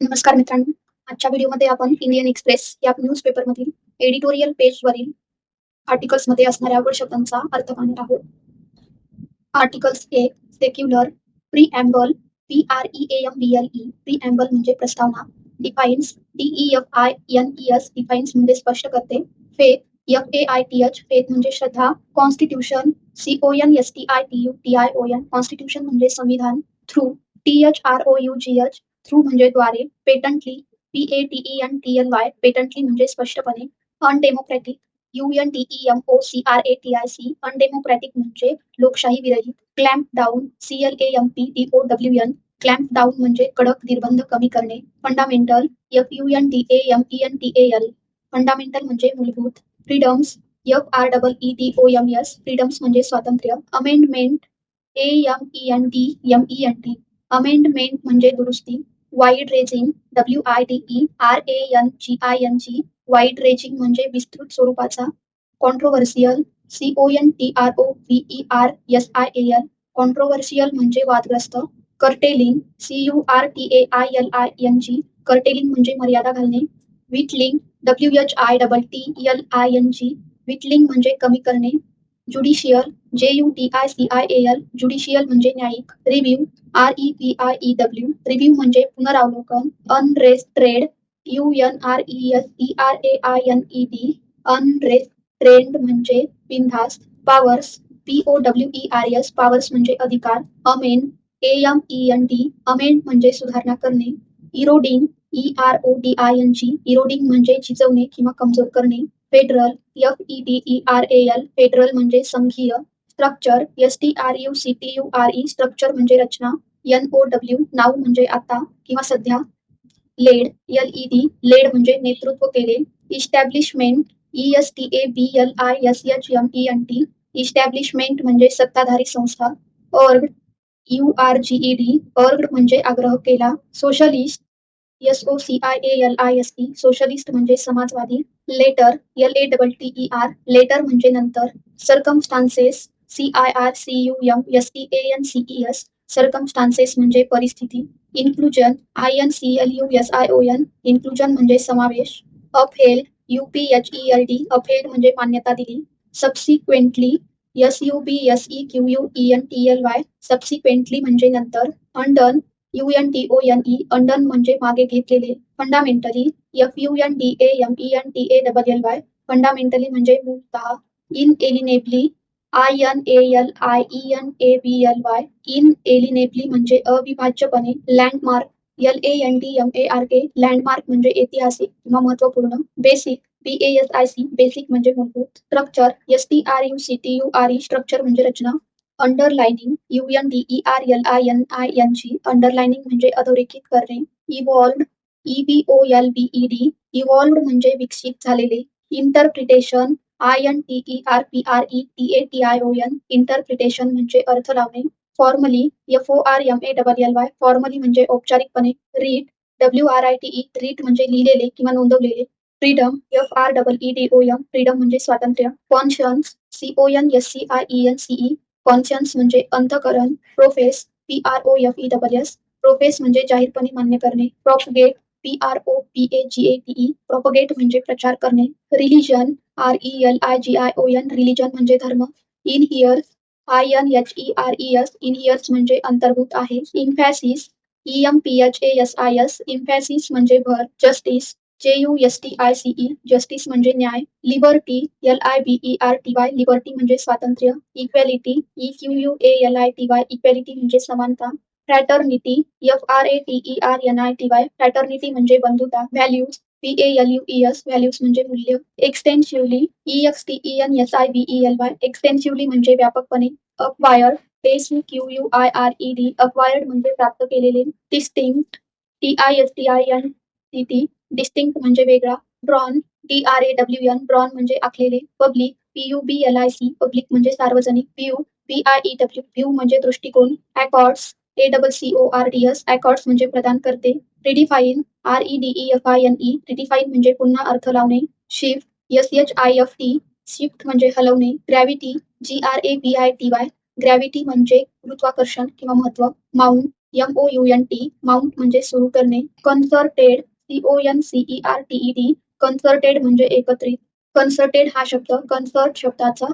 नमस्कार मित्रांनो. आजच्या व्हिडिओमध्ये आपण इंडियन एक्सप्रेस या न्यूजपेपरमधील एडिटोरियल पेजवरील आर्टिकल्समध्ये असणाऱ्या आवड शब्दांचा अर्थ पाहणार आहोत. आर्टिकल्स एक secular preamble P R E M B L E preamble म्हणजे प्रस्तावना defines D E F I N E S defines म्हणजे स्पष्ट करते faith F A I T H faith म्हणजे श्रद्धा constitution C O N S T I T U T I O N constitution म्हणजे संविधान through T H R O U G H through म्हणजे द्वारे patently P A T E N T L Y patently म्हणजे स्पष्टपणे undemocratic U N T E M O C R A T I C undemocratic म्हणजे लोकशाही विरहित clamp down C L A M P D O W N clamp down म्हणजे कडक निर्बंध कमी करणे fundamental F U N T A M E N T A L fundamental म्हणजे मूलभूत freedoms F R double E D O M S freedoms म्हणजे स्वातंत्र्य amendment A M E N D M E N T amendment म्हणजे दुरुस्ती wide ranging W I D E R A N G I N G wide ranging म्हणजे विस्तृत स्वरूपाचा. Controversial C O N T R O V E R S I A L controversial म्हणजे वादग्रस्त. Curtailing C U R T A I L I N G curtailing म्हणजे मर्यादा घालणे. Whittling W H I double T L I N G whittling म्हणजे कमी करणे. Judicial J U T I C I A L judicial म्हणजे न्यायिक review R E P I E W review म्हणजे पुनरावलोकन unrestrained U N R E S E R A I N E D unrestrained म्हणजे बिनधास्त powers P O W E R S powers म्हणजे अधिकार amend A M E N D amend म्हणजे सुधारणा करणे eroding E R O D I N G eroding म्हणजे झिजवणे किंवा कमजोर करणे federal F E D E R A L federal म्हणजे संघीय structure S T R U C T U R E structure म्हणजे रचना एन ओ डब्ल्यू नाव म्हणजे आता किंवा सध्या led L E D led म्हणजे नेतृत्व केले establishment E S T A B L I S H M E N T establishment म्हणजे सत्ताधारी संस्था org you R G E D org म्हणजे आग्रह केला socialist S O C I A L I S T socialist म्हणजे समाजवादी later L A double T E R later म्हणजे नंतर सरकमस्टान्सेस C I R C U M S T A N C E S circumstances म्हणजे परिस्थिती inclusion I N C L U S I O N inclusion म्हणजे समावेश upheld U P H E L D upheld म्हणजे मान्यता दिली subsequently S U B S E Q U E N T L Y subsequently म्हणजे नंतर undone U N T O N E undone म्हणजे मागे घेतलेले fundamentally F U N D A M E N T A double L Y fundamentally म्हणजे मूलतः inalienably I N A L I E N A B L Y inalienably म्हणजे अविभाज्यपणे landmark L A N D M A R K landmark म्हणजे ऐतिहासिक किंवा महत्त्वपूर्ण basic B A S I C basic म्हणजे मूलभूत structure S T R U C T U R E structure म्हणजे रचना underlining U N D E R L I N I N G underlining म्हणजे अधोरेखित करणे evolved E B O L B E D evolved म्हणजे विकसित झालेले interpretation I N T E R P R E T A T I O N interpretation म्हणजे अर्थ लावणे formally F O R M A double L Y formally म्हणजे औपचारिकपणे writ W R I T E writ म्हणजे लिहिलेले किंवा नोंदवलेले freedom F R double E D O M freedom म्हणजे स्वातंत्र्य conscience C O N S C I E N C E conscience म्हणजे अंतकरण profess P R O F E double S profess म्हणजे जाहीरपणे मान्य करणे propagate P R O P A G A T E propagate म्हणजे प्रचार करणे religion R E L I G I O N religion म्हणजे धर्म inheres I N H E R E S inheres म्हणजे अंतर्भूत आहे emphasis E M P H A S I S emphasis म्हणजे भर justice J U S T I C E justice म्हणजे न्याय liberty L I B E R T Y liberty म्हणजे स्वातंत्र्य equality E Q U A L I T Y equality म्हणजे समानता fraternity F R A T E R N I T Y fraternity म्हणजे बंधुता values P A L U E S values म्हणजे मूल्य extensively E X T E N S I B E L Y extensively म्हणजे व्यापकपणे acquire S Q U I R E D acquired म्हणजे प्राप्त केलेले distinct T I S T I N T distinct म्हणजे वेगळा drawn D R A W N drawn म्हणजे आखलेले public P U B L I C public म्हणजे सार्वजनिक view P I E W view म्हणजे दृष्टिकोन accords A double C O R D S accords म्हणजे प्रदान करते redefine R E D E F I N E redefine म्हणजे पुन्हा अर्थ लावणे shift S H I F T shift म्हणजे हलवणे gravity G R A B I T Y gravity म्हणजे गुरुत्वाकर्षण किंवा महत्त्व mount M O U N T mount म्हणजे सुरू करणे concerted C O N C E R T E D concerted म्हणजे एकत्रित. कन्सर्टेड हा शब्द कन्सर्ट शब्दाचा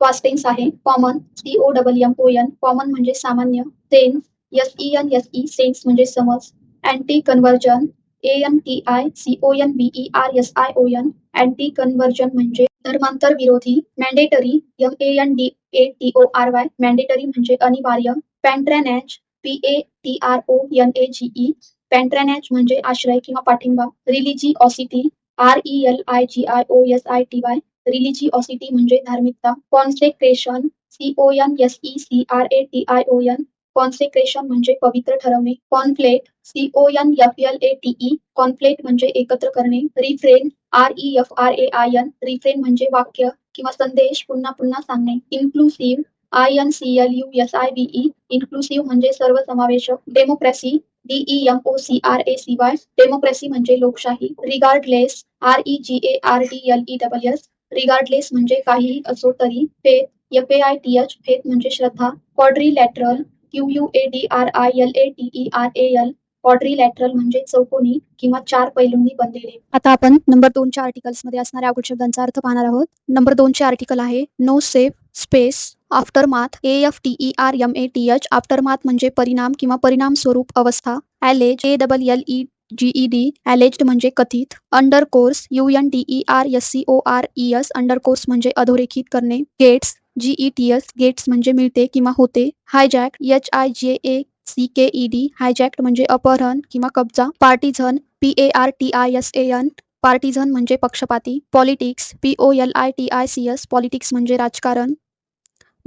वास्टेन्स आहे. Common C O double M O N common म्हणजे सामान्य. Sense S E N S E sense म्हणजे समज. Anti conversion A N T I C O N B E R S I O N anti conversion म्हणजे धर्मांतर विरोधी mandatory M A N D A T O R Y mandatory म्हणजे अनिवार्य. Patronage P A T R O N A G E patronage म्हणजे आश्रय किंवा पाठिंबा. Religiosity R E L I G I O S I T Y religiosity म्हणजे धार्मिकता. Consecration C O N S E C R A T I O N consecration म्हणजे पवित्र ठरवणे. Conflate C O N F L A T E conflate म्हणजे एकत्र करणे. Refrain R E F R A I N refrain म्हणजे वाक्य किंवा संदेश पुन्हा पुन्हा सांगणे. Inclusive I N C L U S I B E inclusive म्हणजे सर्वसमावेशक democracy D E M O C R A C Y democracy म्हणजे लोकशाही regardless R E G A R D L E double S regardless म्हणजे काहीही असो तरी faith F A I T H faith म्हणजे श्रद्धा quadrilateral Q U A D R I L A T E R A L quadrilateral म्हणजे चौकोनी किंवा चार पैलूंनी बनलेले. आता आपण नंबर दोनच्या आर्टिकल्समध्ये असणाऱ्या अवघड शब्दांचा अर्थ पाहणार आहोत. नंबर दोनचे आर्टिकल आहे no safe space aftermath A F T E R M A T H aftermath म्हणजे परिणाम किंवा परिणाम स्वरूप अवस्था allege A double L E G E D alleged म्हणजे कथित underscores U N T E R S C O R E S underscores म्हणजे अधोरेखित करणे gets G E T S gets म्हणजे मिळते किंवा होते hijack H I J A C K E D hijacked म्हणजे अपहरण किंवा कब्जा partisan P A R T I S A N partisan म्हणजे पक्षपाती politics P O L I T I C S politics म्हणजे राजकारण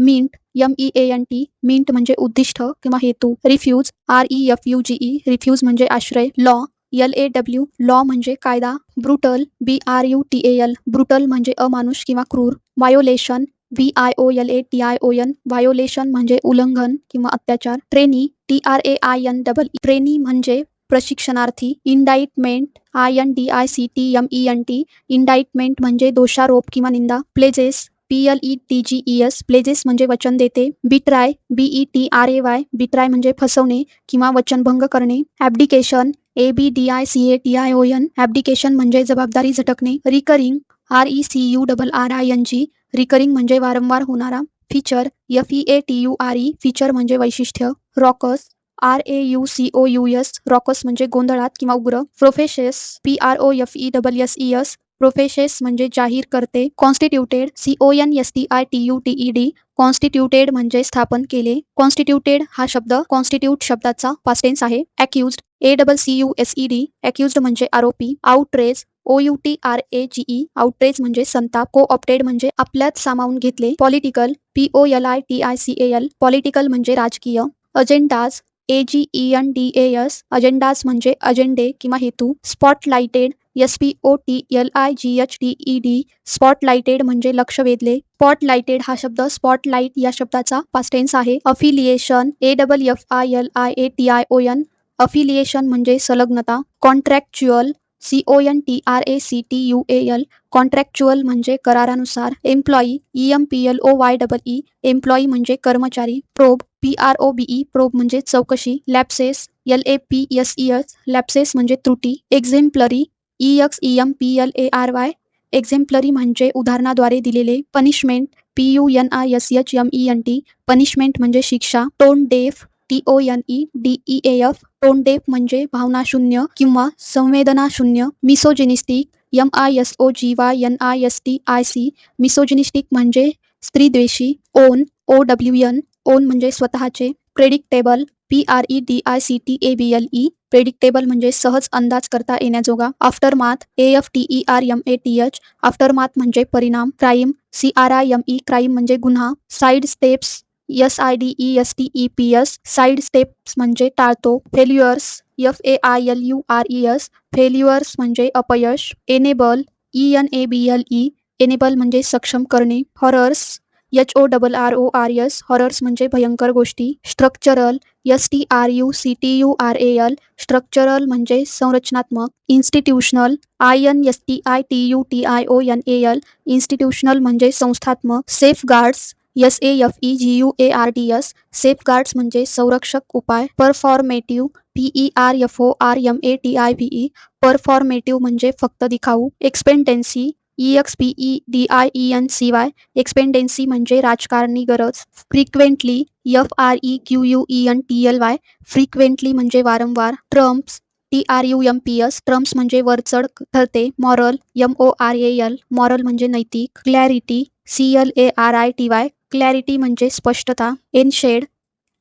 meant M E A N T meant म्हणजे उद्दिष्ट किंवा हेतू refuge R E F U G E refuge म्हणजे आश्रय law L A W law म्हणजे कायदा brutal B R U T A L brutal म्हणजे अमानुष किंवा क्रूर violation V I O L A T I O N violation म्हणजे उल्लंघन किंवा अत्याचार trainee T R A I N double trainee म्हणजे प्रशिक्षणार्थी indictment I N D I C T M E N T indictment म्हणजे दोषारोप किंवा निंदा pledges P L E T G E S pledges म्हणजे वचन देते betray B E T R A Y betray म्हणजे फसवणे किंवा वचनभंग करणे abdication A B D I C A T I O N abdication म्हणजे जबाबदारी झटकणे recurring R E C U double R I N G recurring म्हणजे वारंवार होणारा feature F E A T U R E feature म्हणजे वैशिष्ट्य raucous R A U C O U S raucous म्हणजे गोंधळात किंवा उग्र professes P R O F E double S E S professes म्हणजे जाहीर करते constituted C O N S T I T U T E D constituted म्हणजे स्थापन केले. कॉन्स्टिट्यूटेड हा शब्द कॉन्स्टिट्यूट शब्दाचा पास्टेन्स आहे. Accused A double C U S E D accused म्हणजे आरोपी. Outrage O U T R A G E outrage म्हणजे संताप. को ऑप्टेड म्हणजे आपल्यात सामावून घेतले. Political P O L I T I C A L political म्हणजे राजकीय. Agendas A G E N D A S agendas म्हणजे अजेंडे किंवा हेतू. Spotlighted S P O T L I G H T E D spotlighted म्हणजे लक्ष वेधले. स्पॉटलाइटेड हा शब्द स्पॉटलाइट या शब्दाचा पास्टेन्स आहे. Affiliation A double F I L I A T I O N affiliation म्हणजे संलग्नता. Contractual C O N T R A C T U A L contractual म्हणजे करारानुसार. Employee E M P L O Y double E employee म्हणजे कर्मचारी. Probe P R O B E probe म्हणजे चौकशी. Lapses L A P S E S lapses म्हणजे त्रुटी. Exemplary E X E M P L A R Y exemplary म्हणजे उदाहरणाद्वारे दिलेले punishment P U N I S H M E N T punishment म्हणजे शिक्षा tone deaf T O N E D E A F tone deaf म्हणजे भावनाशून्य किंवा संवेदना शून्य misogynistic M I S O G Y N I S T I C misogynistic म्हणजे स्त्रीद्वेषी own O W N own म्हणजे स्वतःचे predictable P R E D I C T A B L E predictable म्हणजे सहज अंदाज करता येण्याजोगा. Aftermath A F T E R M A T H aftermath म्हणजे परिणाम crime C R I M E crime म्हणजे गुन्हा. Sidesteps S I D E S T E P S sidesteps म्हणजे टाळतो. Failures F A I L U R E S failures म्हणजे अपयश. Enable E N A B L E enable म्हणजे सक्षम करणे. Horrors H O double R O R S horrors म्हणजे भयंकर गोष्टी. Structural S T R U C T U R A L structural म्हणजे संरचनात्मक, इन्स्टिट्यूशनल, आय.एन.एस.टी.आय.टी.यू.टी.आय.ओ.एन.ए.एल, इन्स्टिट्यूशनल म्हणजे संस्थात्मक, safe guards S A F E G U A R safeguards, एस.ए.एफ.ई.जी.यू.ए.आर.टी.एस, safeguards म्हणजे संरक्षक उपाय, परफॉर्मेटिव्ह, पी.ई.आर.एफ.ओ.आर.एम.ए.टी.आय.व्ही.ई, परफॉर्मेटिव्ह म्हणजे फक्त दिखाऊ, expectancy E x P E D I E N C Y एक्सपेंडेन्सी म्हणजे राजकारणी गरज. Frequently F R E Q U E N T L Y frequently म्हणजे वारंवार. Trumps T R U M P S trumps म्हणजे वरचढ ठरते. Moral M O R A L moral म्हणजे नैतिक. Clarity C L A R I T Y clarity म्हणजे स्पष्टता. Enmeshed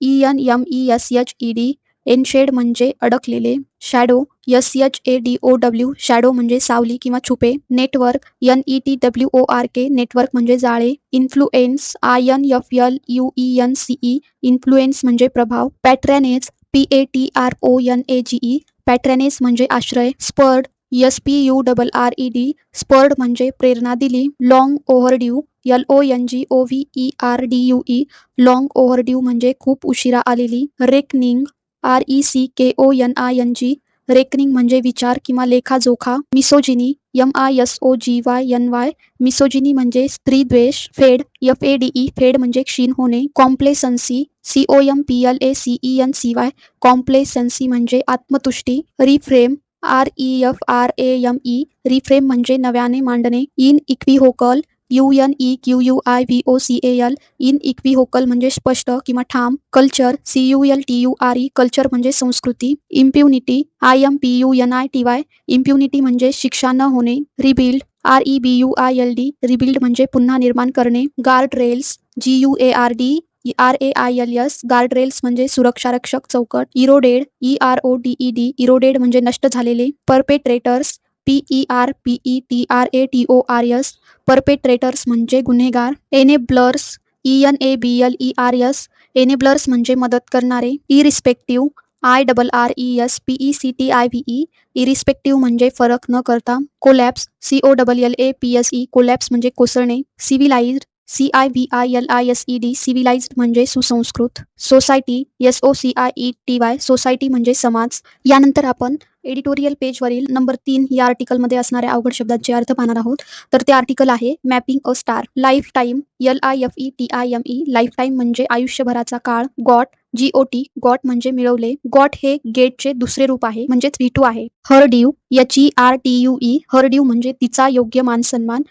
E N M E S H E D enmeshed म्हणजे अडकलेले. Shadow S H A D O W shadow म्हणजे सावली किंवा छुपे network N E T W O R K network म्हणजे जाळे influence I N F L U E N C E influence म्हणजे प्रभाव patronage P A T R O N A G E patronage म्हणजे आश्रय spurred S P U double R E D spurred म्हणजे प्रेरणा दिली long overdue L O N G O V E R D U E long overdue म्हणजे खूप उशिरा आलेली reckoning R E C K O N I N G reckoning म्हणजे विचार किंवा लेखाजोखा. Misogyny M I S O G Y N Y. Misogyny म्हणजे स्त्रीद्वेष फेड एफ ए डी ई फेड म्हणजे क्षीण होणे. Complacency C O M P L A C E N C Y. Complacency म्हणजे आत्मतुष्टी. Reframe R E F R A M E. Reframe म्हणजे नव्याने मांडणे. Unequivocal U N E Q U I V O C A L unequivocal म्हणजे स्पष्ट किंवा ठाम. Culture C U L T U R E culture म्हणजे संस्कृती. Impunity I M P U N I T Y impunity म्हणजे शिक्षा न होणे rebuild R E B U I L D rebuild म्हणजे पुन्हा निर्माण करणे. Guard rails G U A R D R A I L S guard rails म्हणजे सुरक्षारक्षक चौकट. Eroded E R O D E D eroded म्हणजे नष्ट झालेले. Perpetrators P E R P E T R A T O R S perpetrators म्हणजे गुन्हेगार. Enablers E N A B L E R S enablers म्हणजे मदत करणारे. Irrespective I double R E S P E C T I V E irrespective म्हणजे फरक न करता collapse C O double L A P S E collapse म्हणजे कोसळणे. Civilised C I V I L I S E D civilise म्हणजे सुसंस्कृत. Society S O C I E T Y society म्हणजे समाज. यानंतर आपण एडिटोरियल पेजवरील नंबर तीन या आर्टिकलमध्ये असणाऱ्या अवघड शब्दांचे अर्थ पाहणार आहोत. तर ते आर्टिकल आहे mapping a star lifetime L I F E T I M E lifetime म्हणजे आयुष्यभराचा काळ got G O T got म्हणजे मिळवले. गॉट हे गेटचे दुसरे रूप आहे म्हणजेच व्ही टू आहे. Her due H E R T U E her due म्हणजे तिचा योग्य मान सन्मान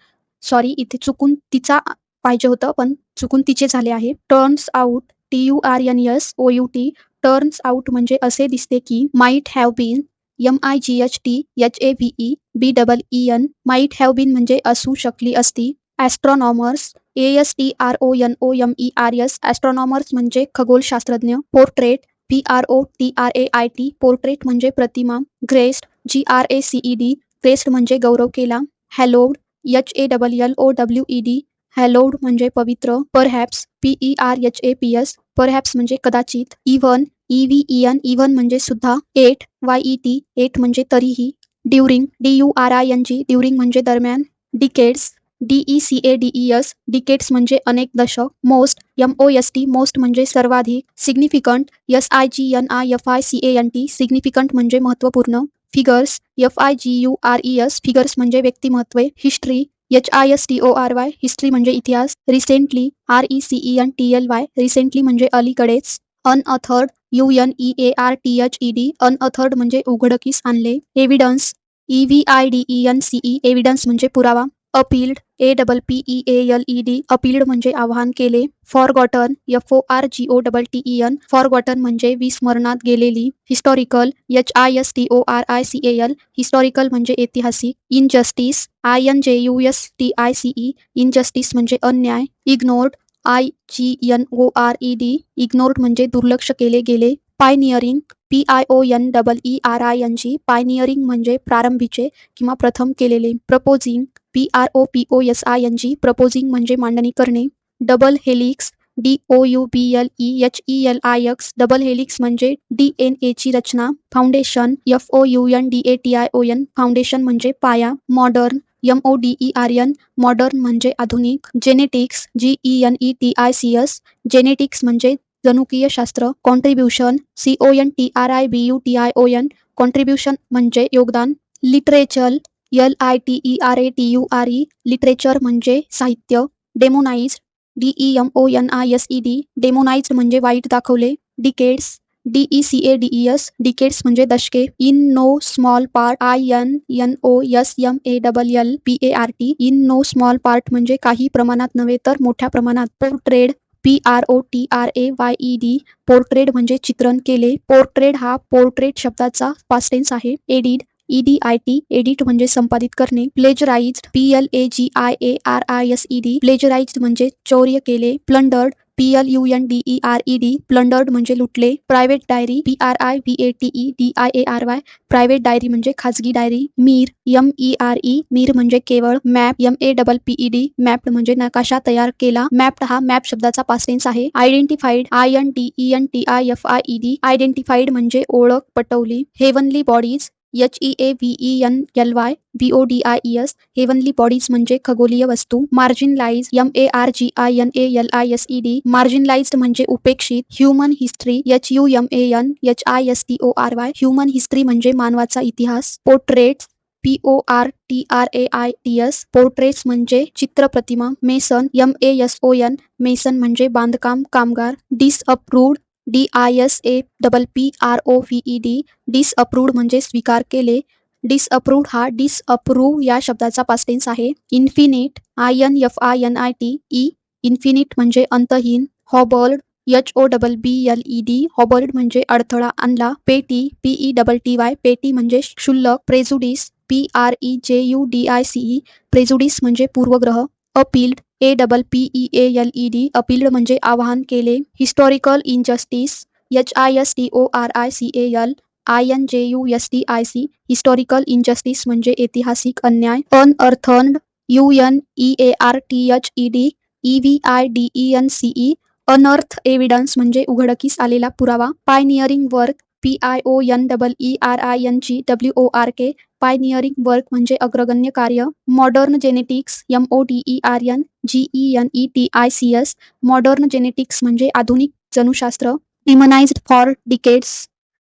सॉरी इथे चुकून तिचा पाहिजे होतं पण चुकून तिचे झाले आहे. Turns out T U R N S O U T turns out म्हणजे असे दिसते की might have been M I G H T H A V E B double E N might have been म्हणजे असू शकली असती. Astronomers A S T R O N O M E R S astronomers म्हणजे खगोलशास्त्रज्ञ. Portrait P R O T R A I T portrait म्हणजे प्रतिमा. Graced G R A C E D graced म्हणजे गौरव केला. Hallowed H A double L O W E D hallowed म्हणजे पवित्र perhaps P E R H A P S perhaps म्हणजे कदाचित even E V E N even म्हणजे सुद्धा yet Y E T yet म्हणजे तरीही during D U R I N G during म्हणजे दरम्यान decades D E C A D E S decades म्हणजे अनेक दशक most M O S T most म्हणजे सर्वाधिक significant S I G N I F I C A N T significant म्हणजे महत्त्वपूर्ण figures F I G U R E S figures म्हणजे व्यक्तिमत्वे history H I S T O R Y history म्हणजे इतिहास recently R E C E N T L Y recently म्हणजे अलीकडेच unearthed U N E A R T H E D unearthed म्हणजे उघडकीस आणले evidence E V I D E N C E evidence म्हणजे पुरावा. Appealed A double P E A L E D appealed म्हणजे आवाहन केले forgotten F O R G O double T E N forgotten म्हणजे विस्मरणात गेलेली historical H I S T O R I C A L historical म्हणजे ऐतिहासिक injustice I N J U S T I C E injustice म्हणजे अन्याय ignored I G N O R E D ignored म्हणजे दुर्लक्ष केले गेले pioneering P I O N double E R I N G pioneering म्हणजे प्रारंभीचे किंवा प्रथम केलेले. Proposing P R O P O S I N G proposing म्हणजे मांडणी करणे. Double helix D O U B L E H E L I X double helix म्हणजे D N एची रचना. Foundation F O U N D A T I O N foundation म्हणजे पाया. Modern M O D E R N modern म्हणजे आधुनिक. Genetics G E N E T I C S genetics म्हणजे जनुकीय शास्त्र contribution C O N T R I B U T I O N contribution म्हणजे योगदान literature L I T E R A T U R E literature म्हणजे साहित्य demonise D E M O N I S E D demonise म्हणजे वाईट दाखवले decades D E C A D E S decades म्हणजे दशके in no small part I N N O S M A double L P A R T in no small part म्हणजे काही प्रमाणात नव्हे तर मोठ्या प्रमाणात portrayed P R O T R A Y E D portrayed म्हणजे चित्रण केले. पोर्ट्रेड हा पोर्ट्रेट शब्दाचा पास्टेन्स आहे. Edit E D I T edit म्हणजे संपादित करणे. Plagiarised P L A G I A R I S E D plagiarised म्हणजे चौर्य केले. Plundered P L U N D E R E D plundered म्हणजे लुटले. Private diary P R I V A T E D I A R Y private diary म्हणजे खाजगी diary mere M E R E mere म्हणजे केवळ. Map M A double P E D map म्हणजे नकाशा तयार केला. Mapped हा map शब्दाचा पास्टेन्स आहे. Identified I N T E N T I F I E D identified म्हणजे ओळख पटवली. Heavenly bodies H E A V E N L Y B O D I E S heavenly bodies म्हणजे खगोलीय वस्तू. Marginalise M A R G I N A L I S E D marginalised म्हणजे उपेक्षित. Human history H U M A N H I S T O R Y human history म्हणजे मानवाचा इतिहास. Portraits P O R T R A I T S portraits म्हणजे चित्रप्रतिमा. Mason M A S O N mason म्हणजे बांधकाम, कामगार. Disapproved D I S A double P R O V E D disapproved म्हणजे स्वीकार केले. Disapproved हा disapprove या शब्दाचा पास्टेन्स आहे. Infinite I N F I N I T E infinite म्हणजे अंतहीन. Hobbled H O double B L E D hobbled म्हणजे अडथळा आणला. पेटी PE double T Y petty म्हणजे क्षुल्लक. Prejudice P R E J U D I C E prejudice म्हणजे पूर्वग्रह. Appealed A double P E A L E D appealed म्हणजे आवाहन केले. Historical injustice H I S T O R I C A L I N J U S T I C historical injustice म्हणजे ऐतिहासिक अन्याय. Unearthed U N E A R T H E D E V I D E N C E unearth evidence म्हणजे उघडकीस आलेला पुरावा. Pioneering work P I O N double E R I N G W O R K pioneering work म्हणजे अग्रगण्य कार्य modern genetics M O D E R N G E N E T I C S modern genetics म्हणजे आधुनिक जनुशास्त्र demonised for decades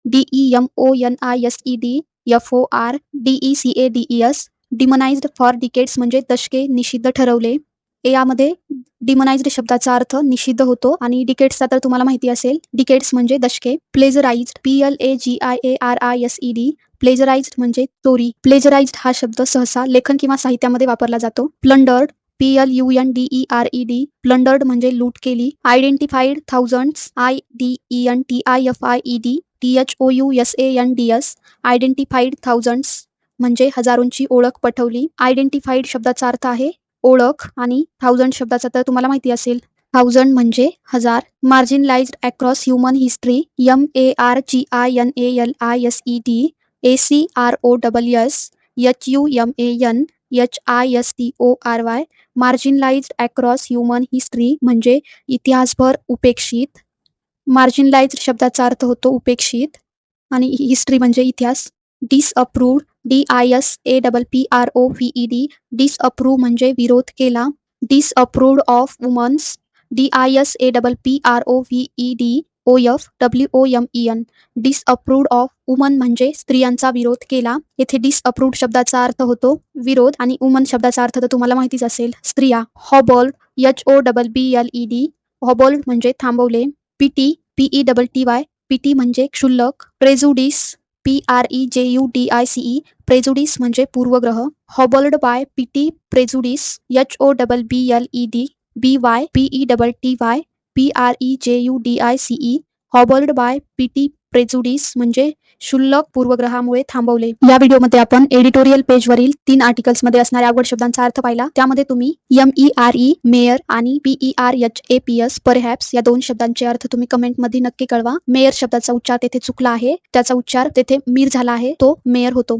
D E M O N I S E D F O R D E C A D E S demonised for decades म्हणजे दशके निषिद्ध ठरवले. यामध्ये डिमनाइज्ड शब्दाचा अर्थ निषिद्ध होतो आणि डिकेट्सचा तर तुम्हाला माहिती असेल डिकेट्स म्हणजे दशके. Plagiarise P L A G I A R I S E D plagiarise म्हणजे चोरी. प्लेजराइज हा शब्द सहसा लेखन किंवा साहित्यामध्ये वापरला जातो. Plundered P L U N D E R E D plundered म्हणजे लूट केली. Identified thousands I D E N T I F I E D T H O U S A N D S identified thousands म्हणजे हजारोंची ओळख पटवली. Identified शब्दाचा अर्थ आहे ओळख आणि थाउजंड शब्दाचा तर तुम्हाला माहिती असेल. थाउजंड म्हणजे हजार. Marginalise across human history M A R G I N A L I S E D A C R O double S H U M A N H I S T O R Y marginalise across human history म्हणजे इतिहासभर उपेक्षित. Marginalise शब्दाचा अर्थ होतो उपेक्षित. आणि history म्हणजे इतिहास. Disapproved D I S A double P R O V E D disapprove म्हणजे विरोध केला. Disapproved of women's D I S A double P R O V E D O F W O M E N disapproved of women म्हणजे स्त्रियांचा विरोध केला. येथे disapproved शब्दाचा अर्थ होतो विरोध आणि वुमन शब्दाचा अर्थ तर तुम्हाला माहितीच असेल स्त्रिया. Hobbled H O double B L E D hobbled म्हणजे थांबवले. Petty P E double T Y petty म्हणजे क्षुल्लक. Prejudice P R E J U D I C E prejudice म्हणजे पूर्वग्रह. Hobbled by petty prejudice H O double B L E D B Y P E double T Y P R E J U D I C E hobbled by petty prejudice म्हणजे क्षुल्लक पूर्वग्रहामुळे थांबवले. या व्हिडिओमध्ये आपण editorial पेजवरील तीन आर्टिकल्समध्ये असणाऱ्या अवघड शब्दांचा अर्थ पाहिला. त्यामध्ये तुम्ही M E R E mere आणि P E R H A P S perhaps या दोन शब्दांचे अर्थ तुम्ही कमेंटमध्ये नक्की कळवा. मेयर शब्दाचा उच्चार तेथे चुकला आहे. त्याचा उच्चार तेथे मीर झाला आहे. तो मेयर होतो.